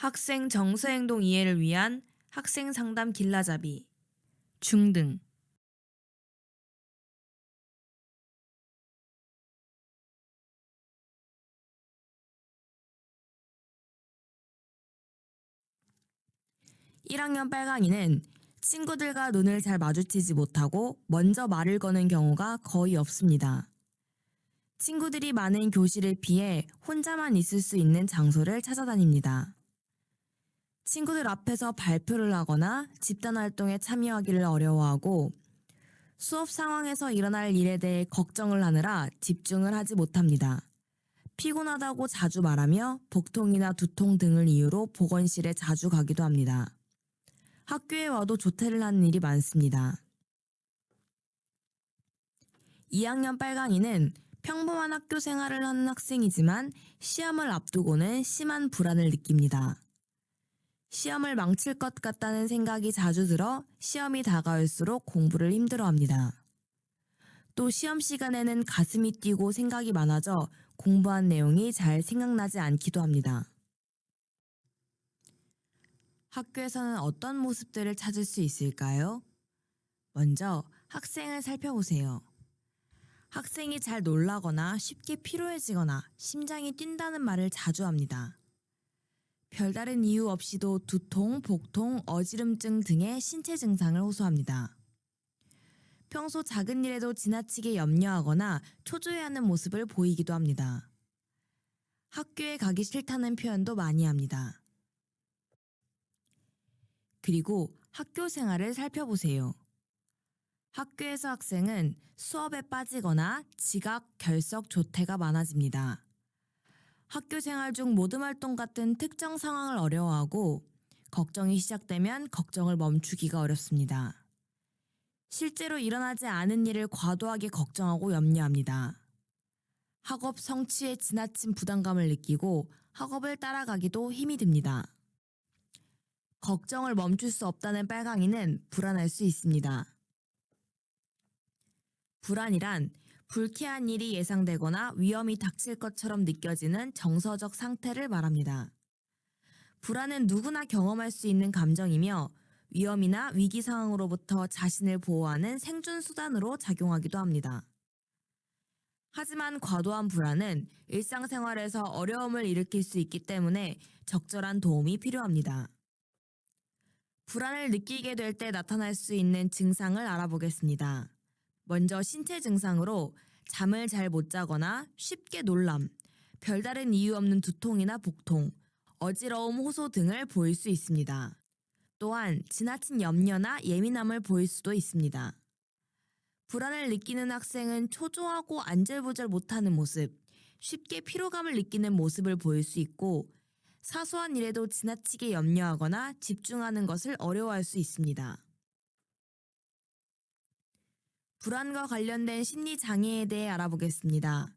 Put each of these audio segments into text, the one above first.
학생 정서행동 이해를 위한 학생 상담 길라잡이 중등 (1학년) 빨강이는 친구들과 눈을 잘 마주치지 못하고 먼저 말을 거는 경우가 거의 없습니다. 친구들이 많은 교실을 피해 혼자만 있을 수 있는 장소를 찾아다닙니다. 친구들 앞에서 발표를 하거나 집단 활동에 참여하기를 어려워하고 수업 상황에서 일어날 일에 대해 걱정을 하느라 집중을 하지 못합니다. 피곤하다고 자주 말하며 복통이나 두통 등을 이유로 보건실에 자주 가기도 합니다. 학교에 와도 조퇴를 하는 일이 많습니다. 2학년 빨강이는 평범한 학교 생활을 하는 학생이지만 시험을 앞두고는 심한 불안을 느낍니다. 시험을 망칠 것 같다는 생각이 자주 들어 시험이 다가올수록 공부를 힘들어 합니다. 또 시험 시간에는 가슴이 뛰고 생각이 많아져 공부한 내용이 잘 생각나지 않기도 합니다. 학교에서는 어떤 모습들을 찾을 수 있을까요? 먼저 학생을 살펴보세요. 학생이 잘 놀라거나 쉽게 피로해지거나 심장이 뛴다는 말을 자주 합니다. 별다른 이유 없이도 두통, 복통, 어지럼증 등의 신체 증상을 호소합니다. 평소 작은 일에도 지나치게 염려하거나 초조해하는 모습을 보이기도 합니다. 학교에 가기 싫다는 표현도 많이 합니다. 그리고 학교 생활을 살펴보세요. 학교에서 학생은 수업에 빠지거나 지각, 결석, 조퇴가 많아집니다. 학교 생활 중 모든 활동 같은 특정 상황을 어려워하고 걱정이 시작되면 걱정을 멈추기가 어렵습니다. 실제로 일어나지 않은 일을 과도하게 걱정하고 염려합니다. 학업 성취에 지나친 부담감을 느끼고 학업을 따라가기도 힘이 듭니다. 걱정을 멈출 수 없다는 빨강이는 불안할 수 있습니다. 불안이란 불쾌한 일이 예상되거나 위험이 닥칠 것처럼 느껴지는 정서적 상태를 말합니다. 불안은 누구나 경험할 수 있는 감정이며 위험이나 위기 상황으로부터 자신을 보호하는 생존 수단으로 작용하기도 합니다. 하지만 과도한 불안은 일상생활에서 어려움을 일으킬 수 있기 때문에 적절한 도움이 필요합니다. 불안을 느끼게 될 때 나타날 수 있는 증상을 알아보겠습니다. 먼저 신체 증상으로 잠을 잘 못 자거나 쉽게 놀람, 별다른 이유 없는 두통이나 복통, 어지러움, 호소 등을 보일 수 있습니다. 또한 지나친 염려나 예민함을 보일 수도 있습니다. 불안을 느끼는 학생은 초조하고 안절부절 못하는 모습, 쉽게 피로감을 느끼는 모습을 보일 수 있고 사소한 일에도 지나치게 염려하거나 집중하는 것을 어려워할 수 있습니다. 불안과 관련된 심리 장애에 대해 알아보겠습니다.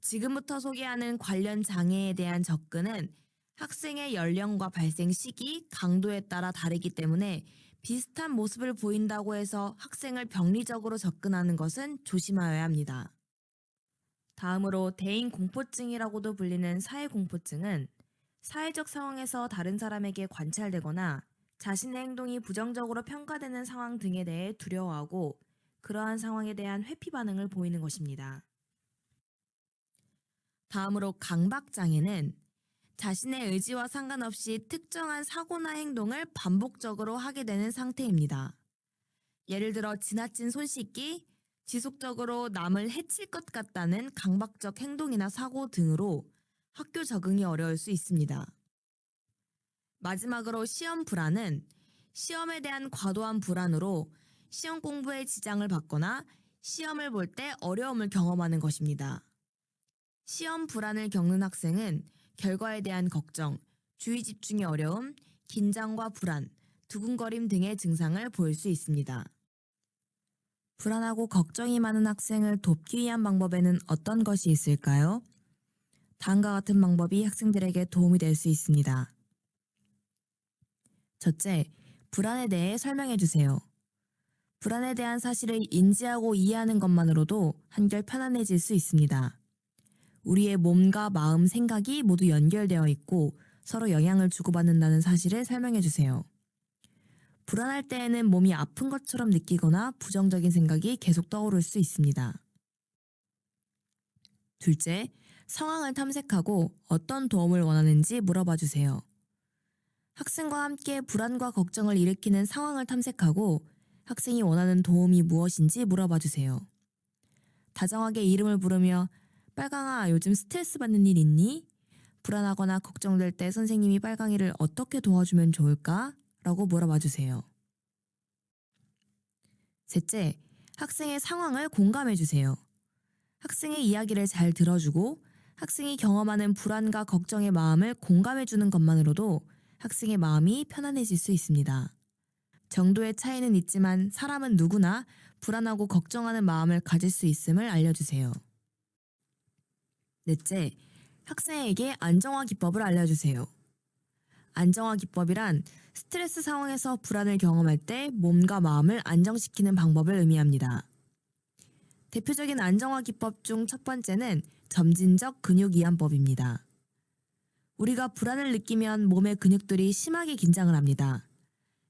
지금부터 소개하는 관련 장애에 대한 접근은 학생의 연령과 발생 시기, 강도에 따라 다르기 때문에 비슷한 모습을 보인다고 해서 학생을 병리적으로 접근하는 것은 조심하여야 합니다. 다음으로 대인 공포증이라고도 불리는 사회 공포증은 사회적 상황에서 다른 사람에게 관찰되거나 자신의 행동이 부정적으로 평가되는 상황 등에 대해 두려워하고 그러한 상황에 대한 회피 반응을 보이는 것입니다. 다음으로 강박장애는 자신의 의지와 상관없이 특정한 사고나 행동을 반복적으로 하게 되는 상태입니다. 예를 들어 지나친 손 씻기, 지속적으로 남을 해칠 것 같다는 강박적 행동이나 사고 등으로 학교 적응이 어려울 수 있습니다. 마지막으로 시험 불안은 시험에 대한 과도한 불안으로 시험 공부에 지장을 받거나 시험을 볼 때 어려움을 경험하는 것입니다. 시험 불안을 겪는 학생은 결과에 대한 걱정, 주의 집중의 어려움, 긴장과 불안, 두근거림 등의 증상을 보일 수 있습니다. 불안하고 걱정이 많은 학생을 돕기 위한 방법에는 어떤 것이 있을까요? 다음과 같은 방법이 학생들에게 도움이 될 수 있습니다. 첫째, 불안에 대해 설명해 주세요. 불안에 대한 사실을 인지하고 이해하는 것만으로도 한결 편안해질 수 있습니다. 우리의 몸과 마음, 생각이 모두 연결되어 있고 서로 영향을 주고받는다는 사실을 설명해 주세요. 불안할 때에는 몸이 아픈 것처럼 느끼거나 부정적인 생각이 계속 떠오를 수 있습니다. 둘째, 상황을 탐색하고 어떤 도움을 원하는지 물어봐 주세요. 학생과 함께 불안과 걱정을 일으키는 상황을 탐색하고 학생이 원하는 도움이 무엇인지 물어봐 주세요. 다정하게 이름을 부르며 빨강아 요즘 스트레스 받는 일 있니? 불안하거나 걱정될 때 선생님이 빨강이를 어떻게 도와주면 좋을까? 라고 물어봐 주세요. 셋째, 학생의 상황을 공감해 주세요. 학생의 이야기를 잘 들어주고 학생이 경험하는 불안과 걱정의 마음을 공감해 주는 것만으로도 학생의 마음이 편안해질 수 있습니다. 정도의 차이는 있지만 사람은 누구나 불안하고 걱정하는 마음을 가질 수 있음을 알려주세요. 넷째, 학생에게 안정화 기법을 알려주세요. 안정화 기법이란 스트레스 상황에서 불안을 경험할 때 몸과 마음을 안정시키는 방법을 의미합니다. 대표적인 안정화 기법 중 첫 번째는 점진적 근육 이완법입니다. 우리가 불안을 느끼면 몸의 근육들이 심하게 긴장을 합니다.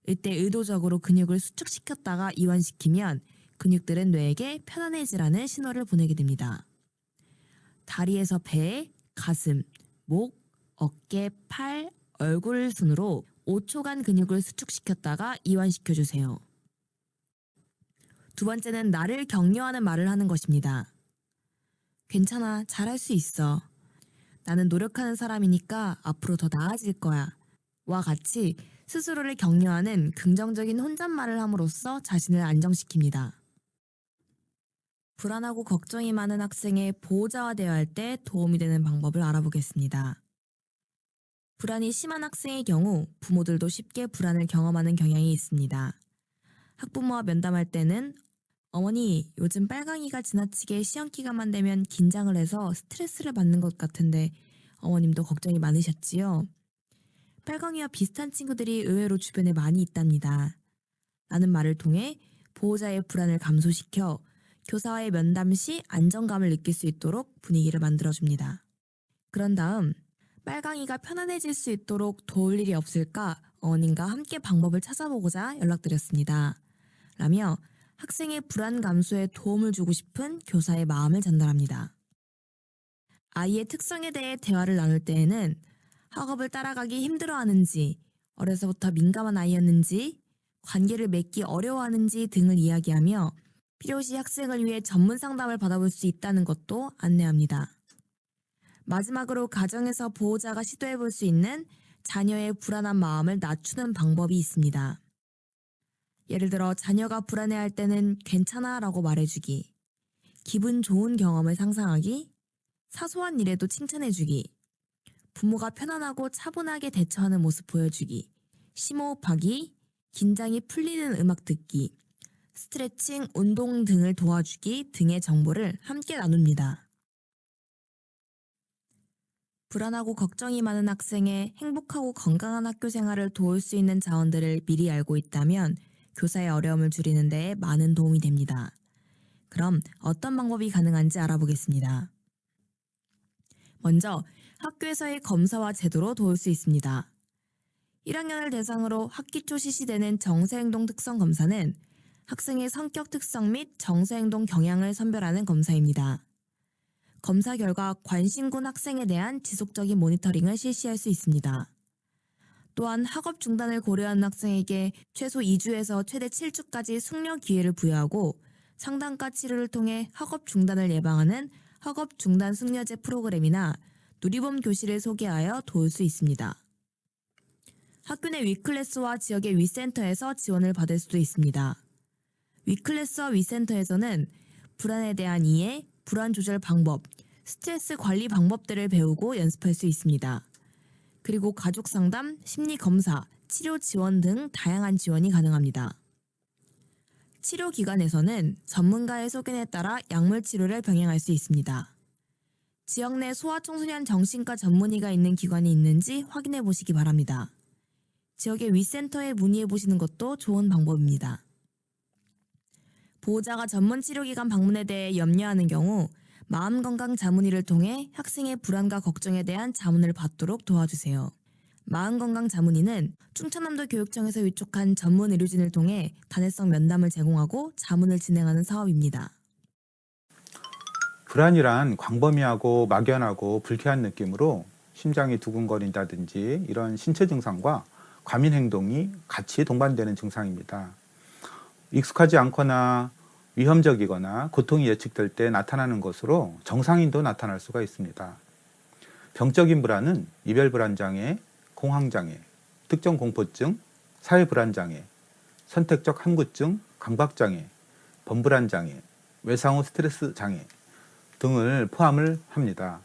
이때 의도적으로 근육을 수축시켰다가 이완시키면 근육들은 뇌에게 편안해지라는 신호를 보내게 됩니다. 다리에서 배, 가슴, 목, 어깨, 팔, 얼굴 순으로 5초간 근육을 수축시켰다가 이완시켜 주세요. 두 번째는 나를 격려하는 말을 하는 것입니다. 괜찮아, 잘할 수 있어. 나는 노력하는 사람이니까 앞으로 더 나아질 거야. 와 같이 스스로를 격려하는 긍정적인 혼잣말을 함으로써 자신을 안정시킵니다. 불안하고 걱정이 많은 학생의 보호자와 대화할 때 도움이 되는 방법을 알아보겠습니다. 불안이 심한 학생의 경우 부모들도 쉽게 불안을 경험하는 경향이 있습니다. 학부모와 면담할 때는 어머니, 요즘 빨강이가 지나치게 시험 기간만 되면 긴장을 해서 스트레스를 받는 것 같은데 어머님도 걱정이 많으셨지요? 빨강이와 비슷한 친구들이 의외로 주변에 많이 있답니다. 라는 말을 통해 보호자의 불안을 감소시켜 교사와의 면담 시 안정감을 느낄 수 있도록 분위기를 만들어줍니다. 그런 다음 빨강이가 편안해질 수 있도록 도울 일이 없을까 어머님과 함께 방법을 찾아보고자 연락드렸습니다. 라며 학생의 불안 감소에 도움을 주고 싶은 교사의 마음을 전달합니다. 아이의 특성에 대해 대화를 나눌 때에는 학업을 따라가기 힘들어하는지, 어려서부터 민감한 아이였는지, 관계를 맺기 어려워하는지 등을 이야기하며 필요시 학생을 위해 전문 상담을 받아볼 수 있다는 것도 안내합니다. 마지막으로 가정에서 보호자가 시도해 볼 수 있는 자녀의 불안한 마음을 낮추는 방법이 있습니다. 예를 들어 자녀가 불안해할 때는 괜찮아 라고 말해주기, 기분 좋은 경험을 상상하기, 사소한 일에도 칭찬해주기, 부모가 편안하고 차분하게 대처하는 모습 보여주기, 심호흡하기, 긴장이 풀리는 음악 듣기, 스트레칭, 운동 등을 도와주기 등의 정보를 함께 나눕니다. 불안하고 걱정이 많은 학생의 행복하고 건강한 학교 생활을 도울 수 있는 자원들을 미리 알고 있다면 교사의 어려움을 줄이는 데 많은 도움이 됩니다. 그럼 어떤 방법이 가능한지 알아보겠습니다. 먼저 학교에서의 검사와 제도로 도울 수 있습니다. 1학년을 대상으로 학기 초 실시되는 정서행동 특성 검사는 학생의 성격 특성 및 정서행동 경향을 선별하는 검사입니다. 검사 결과 관심군 학생에 대한 지속적인 모니터링을 실시할 수 있습니다. 또한 학업 중단을 고려하는 학생에게 최소 2주에서 최대 7주까지 숙려 기회를 부여하고 상담과 치료를 통해 학업 중단을 예방하는 학업 중단 숙려제 프로그램이나 누리봄 교실을 소개하여 도울 수 있습니다. 학교 내 위클래스와 지역의 위센터에서 지원을 받을 수도 있습니다. 위클래스와 위센터에서는 불안에 대한 이해, 불안 조절 방법, 스트레스 관리 방법들을 배우고 연습할 수 있습니다. 그리고 가족 상담, 심리 검사, 치료 지원 등 다양한 지원이 가능합니다. 치료 기관에서는 전문가의 소견에 따라 약물 치료를 병행할 수 있습니다. 지역 내 소아청소년 정신과 전문의가 있는 기관이 있는지 확인해 보시기 바랍니다. 지역의 위센터에 문의해 보시는 것도 좋은 방법입니다. 보호자가 전문 치료기관 방문에 대해 염려하는 경우 마음건강 자문의를 통해 학생의 불안과 걱정에 대한 자문을 받도록 도와주세요. 마음건강 자문위는 충청남도 교육청에서 위촉한 전문 의료진을 통해 단회성 면담을 제공하고 자문을 진행하는 사업입니다. 불안이란 광범위하고 막연하고 불쾌한 느낌으로 심장이 두근거린다든지 이런 신체 증상과 과민 행동이 같이 동반되는 증상입니다. 익숙하지 않거나 위험적이거나 고통이 예측될 때 나타나는 것으로 정상인도 나타날 수가 있습니다. 병적인 불안은 이별 불안 장애, 공황 장애, 특정 공포증, 사회 불안 장애, 선택적 함구증, 감각 장애, 범불안 장애, 외상 후 스트레스 장애 등을 포함을 합니다.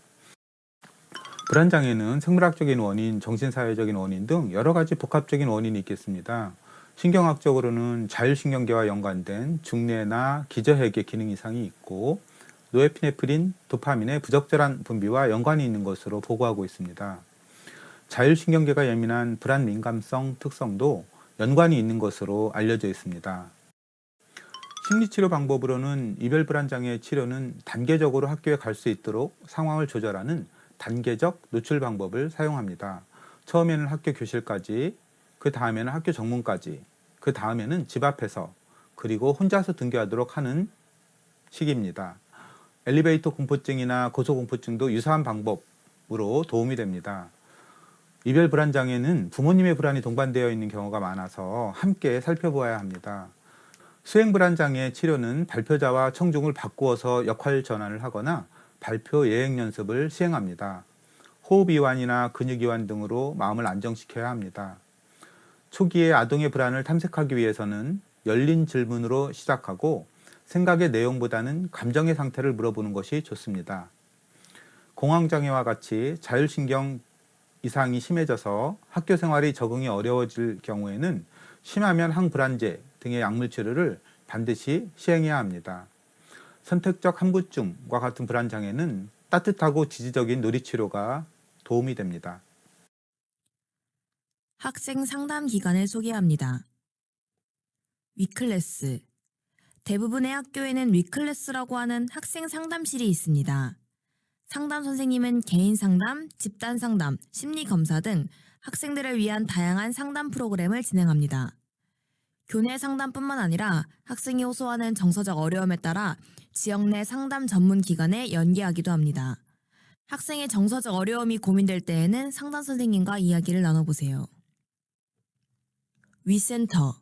불안 장애는 생물학적인 원인, 정신사회적인 원인 등 여러 가지 복합적인 원인이 있겠습니다. 신경학적으로는 자율신경계와 연관된 중뇌나 기저핵의 기능 이상이 있고 노에피네프린, 도파민의 부적절한 분비와 연관이 있는 것으로 보고하고 있습니다. 자율신경계가 예민한 불안 민감성 특성도 연관이 있는 것으로 알려져 있습니다. 심리치료 방법으로는 이별 불안 장애 치료는 단계적으로 학교에 갈 수 있도록 상황을 조절하는 단계적 노출 방법을 사용합니다. 처음에는 학교 교실까지, 그 다음에는 학교 정문까지, 그 다음에는 집 앞에서, 그리고 혼자서 등교하도록 하는 시기입니다. 엘리베이터 공포증이나 고소공포증도 유사한 방법으로 도움이 됩니다. 이별 불안 장애는 부모님의 불안이 동반되어 있는 경우가 많아서 함께 살펴보아야 합니다. 수행 불안 장애 치료는 발표자와 청중을 바꾸어서 역할 전환을 하거나 발표 예행 연습을 시행합니다. 호흡 이완이나 근육 이완 등으로 마음을 안정시켜야 합니다. 초기에 아동의 불안을 탐색하기 위해서는 열린 질문으로 시작하고 생각의 내용보다는 감정의 상태를 물어보는 것이 좋습니다. 공황장애와 같이 자율신경 이상이 심해져서 학교 생활이 적응이 어려워질 경우에는 심하면 항불안제 등의 약물 치료를 반드시 시행해야 합니다. 선택적 함구증과 같은 불안 장애는 따뜻하고 지지적인 놀이 치료가 도움이 됩니다. 학생 상담 기관을 소개합니다. 위클래스. 대부분의 학교에는 위클래스라고 하는 학생 상담실이 있습니다. 상담 선생님은 개인 상담, 집단 상담, 심리 검사 등 학생들을 위한 다양한 상담 프로그램을 진행합니다. 교내 상담뿐만 아니라 학생이 호소하는 정서적 어려움에 따라 지역 내 상담 전문 기관에 연계하기도 합니다. 학생의 정서적 어려움이 고민될 때에는 상담 선생님과 이야기를 나눠보세요. 위센터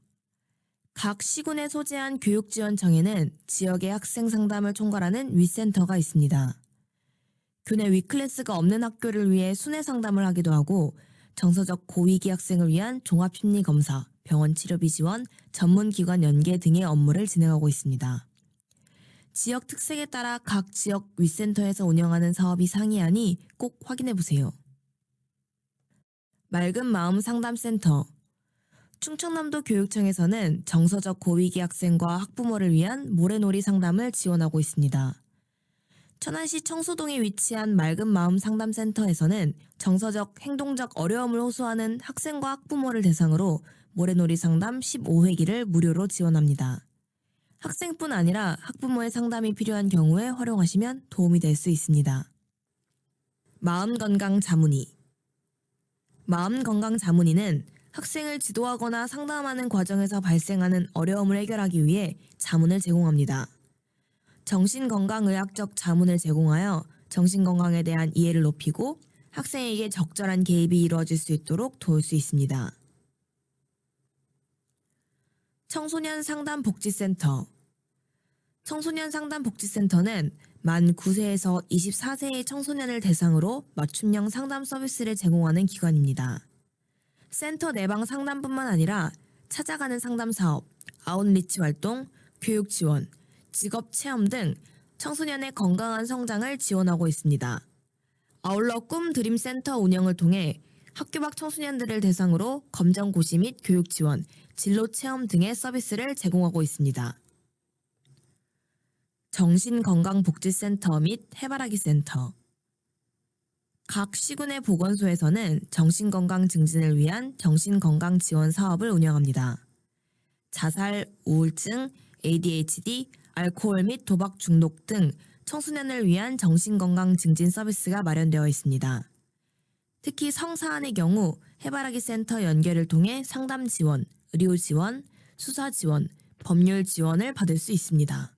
각 시군에 소재한 교육지원청에는 지역의 학생 상담을 총괄하는 위센터가 있습니다. 교내 위클래스가 없는 학교를 위해 순회 상담을 하기도 하고 정서적 고위기 학생을 위한 종합심리검사, 병원 치료비 지원, 전문기관 연계 등의 업무를 진행하고 있습니다. 지역 특색에 따라 각 지역 위센터에서 운영하는 사업이 상이하니 꼭 확인해 보세요. 맑은 마음 상담센터 충청남도 교육청에서는 정서적 고위기 학생과 학부모를 위한 모래놀이 상담을 지원하고 있습니다. 천안시 청소동에 위치한 맑은 마음 상담센터에서는 정서적, 행동적 어려움을 호소하는 학생과 학부모를 대상으로 모래놀이 상담 15회기를 무료로 지원합니다. 학생뿐 아니라 학부모의 상담이 필요한 경우에 활용하시면 도움이 될 수 있습니다. 마음건강 자문위 마음건강 자문위는 학생을 지도하거나 상담하는 과정에서 발생하는 어려움을 해결하기 위해 자문을 제공합니다. 정신건강의학적 자문을 제공하여 정신건강에 대한 이해를 높이고 학생에게 적절한 개입이 이루어질 수 있도록 도울 수 있습니다. 청소년 상담 복지센터 청소년 상담 복지센터는 만 9세에서 24세의 청소년을 대상으로 맞춤형 상담 서비스를 제공하는 기관입니다. 센터 내방 상담뿐만 아니라 찾아가는 상담 사업, 아웃리치 활동, 교육 지원, 직업 체험 등 청소년의 건강한 성장을 지원하고 있습니다. 아울러 꿈 드림 센터 운영을 통해 학교 밖 청소년들을 대상으로 검정 고시 및 교육 지원, 진로 체험 등의 서비스를 제공하고 있습니다. 정신건강복지센터 및 해바라기 센터 각 시군의 보건소에서는 정신건강 증진을 위한 정신건강 지원 사업을 운영합니다. 자살, 우울증, ADHD, 알코올 및 도박 중독 등 청소년을 위한 정신건강 증진 서비스가 마련되어 있습니다. 특히 성사안의 경우 해바라기 센터 연결을 통해 상담 지원, 의료 지원, 수사 지원, 법률 지원을 받을 수 있습니다.